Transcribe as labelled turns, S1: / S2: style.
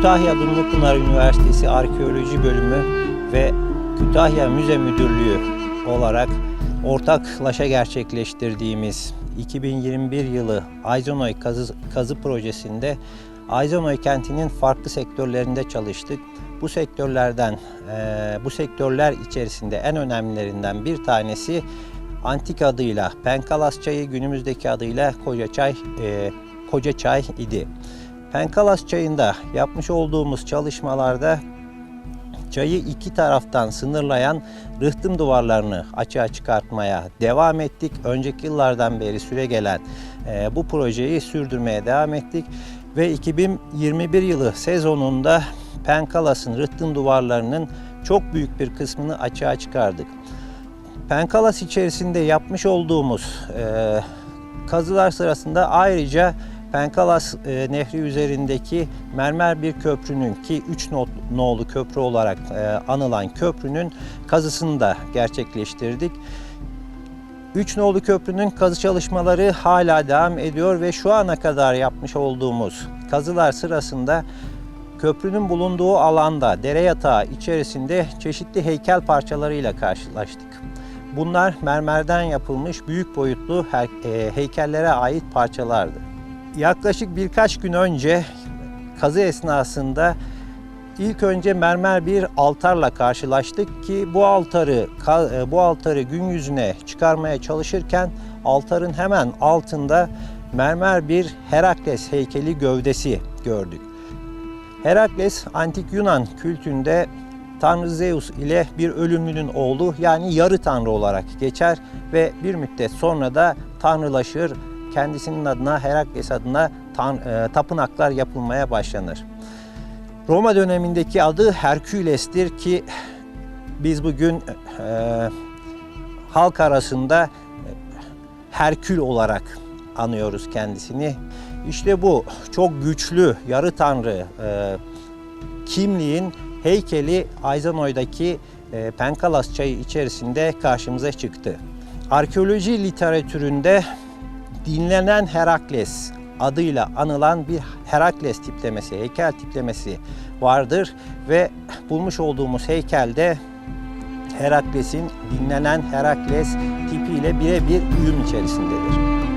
S1: Kütahya Dumlupınar Üniversitesi Arkeoloji Bölümü ve Kütahya Müze Müdürlüğü olarak ortaklaşa gerçekleştirdiğimiz 2021 yılı Ayzonoy kazı, kazı projesinde Ayzonoy kentinin farklı sektörlerinde çalıştık. Bu sektörlerden, eee, bu sektörler içerisinde en önemlilerinden bir tanesi antik adıyla Penkalas çayı, günümüzdeki adıyla Koca Çay, eee, Koca Çay idi. Penkalas çayında yapmış olduğumuz çalışmalarda çayı iki taraftan sınırlayan rıhtım duvarlarını açığa çıkartmaya devam ettik. Önceki yıllardan beri süre gelen e, bu projeyi sürdürmeye devam ettik ve 2021 yılı sezonunda Penkalas'ın rıhtım duvarlarının çok büyük bir kısmını açığa çıkardık. Penkalas içerisinde yapmış olduğumuz e, kazılar sırasında ayrıca Penkalas e, Nehri üzerindeki mermer bir köprünün ki 3 nolu köprü olarak e, anılan köprünün kazısını da gerçekleştirdik. 3 nolu köprünün kazı çalışmaları hala devam ediyor ve şu ana kadar yapmış olduğumuz kazılar sırasında köprünün bulunduğu alanda dere yatağı içerisinde çeşitli heykel parçalarıyla karşılaştık. Bunlar mermerden yapılmış büyük boyutlu e, heykellere ait parçalardı. Yaklaşık birkaç gün önce kazı esnasında ilk önce mermer bir altarla karşılaştık ki bu altarı e, bu altarı gün yüzüne çıkarmaya çalışırken altarın hemen altında mermer bir Herakles heykeli gövdesi gördük. Herakles antik Yunan kültünde Tanrı Zeus ile bir ölümlünün oğlu yani yarı tanrı olarak geçer ve bir müddet sonra da tanrılaşır. Kendisinin adına Herakles adına tan- e, tapınaklar yapılmaya başlanır. Roma dönemindeki adı Herküles'tir ki biz bugün e, halk arasında e, Herkül olarak anıyoruz kendisini. İşte bu çok güçlü yarı tanrı e, kimliğin heykeli Ayzanoy'daki e, Penkalas çayı içerisinde karşımıza çıktı. Arkeoloji literatüründe dinlenen Herakles adıyla anılan bir Herakles tiplemesi, heykel tiplemesi vardır ve bulmuş olduğumuz heykelde Herakles'in dinlenen Herakles tipiyle birebir uyum içerisindedir.